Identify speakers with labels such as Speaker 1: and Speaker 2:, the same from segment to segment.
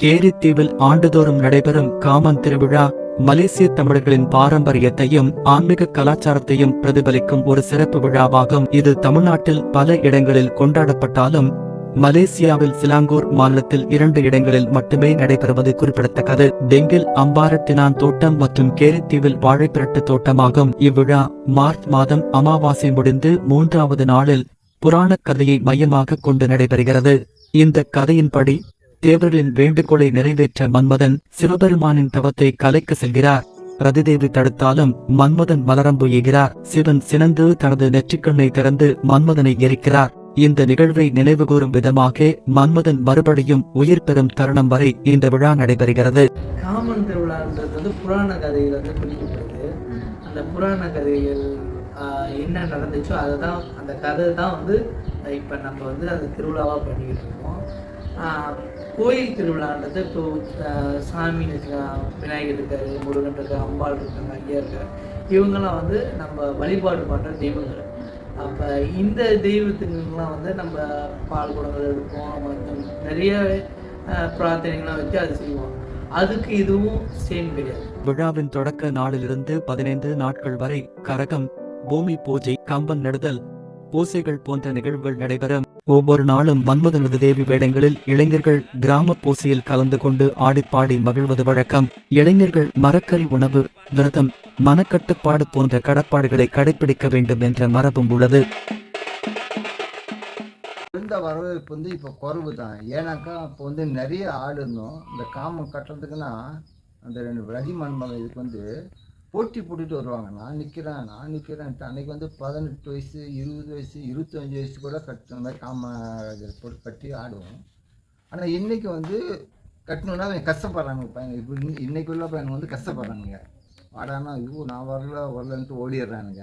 Speaker 1: கேரித்தீவில் ஆண்டுதோறும் நடைபெறும் காமன் திருவிழா மலேசிய தமிழர்களின் பாரம்பரியத்தையும் ஆன்மீக கலாச்சாரத்தையும் பிரதிபலிக்கும் ஒரு சிறப்பு விழாவாகும். இது தமிழ்நாட்டில் பல இடங்களில் கொண்டாடப்பட்டாலும் மலேசியாவில் சிலாங்கூர் மாநிலத்தில் இரண்டு இடங்களில் மட்டுமே நடைபெறுவது குறிப்பிடத்தக்கது. டெங்கில் அம்பாரத்தினான் தோட்டம் மற்றும் கேரித்தீவில் வாழைப்பிரட்டு தோட்டமாகும். இவ்விழா மார்ச் மாதம் அமாவாசை முடிந்து மூன்றாவது நாளில் புராணக் கதையை மையமாக கொண்டு நடைபெறுகிறது. இந்த கதையின்படி தேவரின் வேண்டுகோளை நிறைவேற்ற மன்மதன் சிவபெருமானின் தவத்தை கலைக்க செல்கிறார். ரதிதேவி தடுத்தாலும் மன்மதன் மலரம்பு எகிறார் சிவன் சினந்து தனது நெற்றிக்கண்ணை திறந்து மன்மதனை எரிக்கிறார். இந்த நிகழ்வை நினைவுகூரும் விதமாக மன்மதன் மறுபடியும் உயிர் பெறும் தருணம் வரை இந்த விழா நடைபெறுகிறது.
Speaker 2: காமன் திருவிழான்றது வந்து புராண கதையில வந்து பிடிக்கப்படுது அந்த புராண கதைகள் என்ன நடந்துச்சோ அதை தான் அந்த கதை தான் வந்து இப்போ நம்ம வந்து அந்த திருவிழாவாக பண்ணிக்கிட்டு இருக்கோம். கோயில் திருவிழான்றது இப்போ சாமி இருக்கா விநாயகர் இருக்காரு முருகன் இருக்காரு அம்பாள் இருக்காங்க ஐயா இருக்காரு இவங்கெல்லாம் வந்து நம்ம வழிபாடு பண்ணுற தெய்வங்கள். அப்போ இந்த தெய்வத்துக்குலாம் வந்து நம்ம பால் குடங்கள் எடுப்போம் நிறைய பிரார்த்தனைகள்லாம் வச்சு அது செய்வோம். அதுக்கு இதுவும் சேம் கிடையாது.
Speaker 1: விழாவின் தொடக்க நாளிலிருந்து பதினைந்து நாட்கள் வரை கரகம் பூமி பூஜை கம்பன் நடுதல் பூசைகள் போன்ற நிகழ்வுகள் நடைபெறும் ஒவ்வொரு நாளும் மன்மதனது தேவி வேடங்களில் இளைஞர்கள் கிராம பூசையில் கலந்து கொண்டு ஆடிப்பாடி மகிழ்வது வழக்கம். இளைஞர்கள் மரக்கறி உணவு விரதம் மனக்கட்டுப்பாடு போன்ற கடப்பாடுகளை கடைபிடிக்க வேண்டும் என்ற மரபும் உள்ளது.
Speaker 3: இருந்த வரவேற்பு வந்து இப்போ குறைவு தான் ஏன்னாக்கா இப்போ வந்து நிறைய ஆடு இருந்தோம். இந்த காமம் கட்டுறதுக்குன்னா அந்த ரெண்டு ரதி மன்மதன் இதுக்கு வந்து போட்டி போட்டுட்டு வருவாங்க. நான் நிற்கிறேன் நான் நிற்கிறேன்ட்டு அன்னைக்கு வந்து பதினெட்டு வயசு இருபது வயசு இருபத்தஞ்சி வயசு கூட கட்டுற காமராஜர் போட்டு கட்டி ஆடுவோம். ஆனால் இன்றைக்கி வந்து கட்டணுன்னா அவன் கஷ்டப்படுறாங்க. பையன் இப்போ இன்னைக்கு உள்ள பையன் வந்து கஷ்டப்படுறானுங்க. வாடானா ஐயோ நான் வரல வரலன்ட்டு ஓடிடுறானுங்க.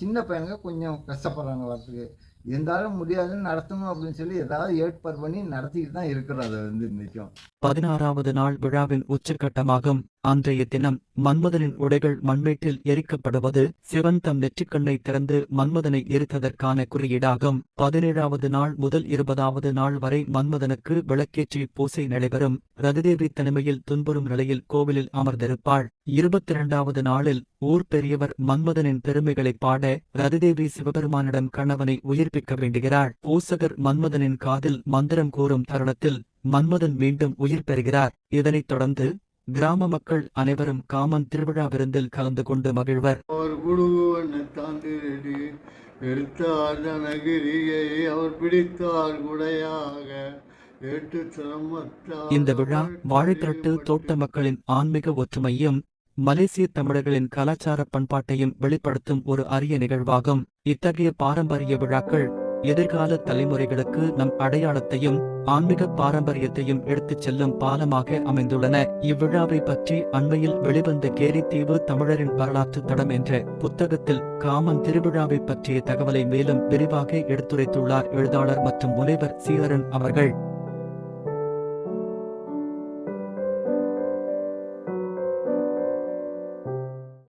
Speaker 3: சின்ன பையனுங்க கொஞ்சம் கஷ்டப்படுறாங்க வரத்துக்கு இருந்தாலும் முடியாதுன்னு நடத்தணும் அப்படின்னு சொல்லி ஏதாவது ஏற்பாடு பண்ணி நடத்திக்கிட்டு தான் இருக்கிறோம் அதை வந்து நிற்கும்
Speaker 1: பதினாறாவது நாள் விழாவின் உச்சக்கட்டமாகும் அன்றைய தினம் மன்மதனின் உடைகள் மண்வீட்டில் எரிக்கப்படுவது சிவன் தம் நெற்றிக்கண்ணை திறந்து மன்மதனை எரித்ததற்கான குறியீடாகும். பதினேழாவது நாள் முதல் இருபதாவது நாள் வரை மன்மதனுக்கு விளக்கேற்றி பூசை நடைபெறும். ரதிதேவி தனிமையில் துன்புறும் நிலையில் கோவிலில் அமர்ந்திருப்பாள். இருபத்தி இரண்டாவது நாளில் ஊர் பெரியவர் மன்மதனின் பெருமைகளை பாட ரதிதேவி சிவபெருமானிடம் கணவனை உயிர்ப்பிக்க வேண்டுகிறாள் பூசகர் மன்மதனின் காதில் மந்திரம் கூறும் தருணத்தில் மன்மதன் மீண்டும் உயிர் பெறுகிறார். இதனைத் தொடர்ந்து கிராம மக்கள் அனைவரும் காமன் திருவிழா விருந்தில் கலந்து கொண்டு மகிழ்வர்.
Speaker 4: அவர் குடுகுவனை தாண்டிரடி எடுத்தார் தனகிரியை அவர் பிடித்தார் குடையாக.
Speaker 1: இந்த விழா வாழைத்திரட்டு தோட்ட மக்களின் ஆன்மீக ஒற்றுமையும் மலேசிய தமிழர்களின் கலாச்சார பண்பாட்டையும் வெளிப்படுத்தும் ஒரு அரிய நிகழ்வாகும். இத்தகைய பாரம்பரிய விழாக்கள் எதிர்கால தலைமுறைகளுக்கு நம் அடையாளத்தையும் ஆன்மீக பாரம்பரியத்தையும் எடுத்துச் செல்லும் பாலமாக அமைந்துள்ளன. இவ்விழாவை பற்றி அண்மையில் வெளிவந்த கேரித்தீவு தமிழரின் வரலாற்று தடம் என்ற புத்தகத்தில் காமன் திருவிழாவை பற்றிய தகவலை மேலும் விரிவாக எடுத்துரைத்துள்ளார். எழுத்தாளர் மற்றும் முனைவர் சீகரன் அவர்கள்.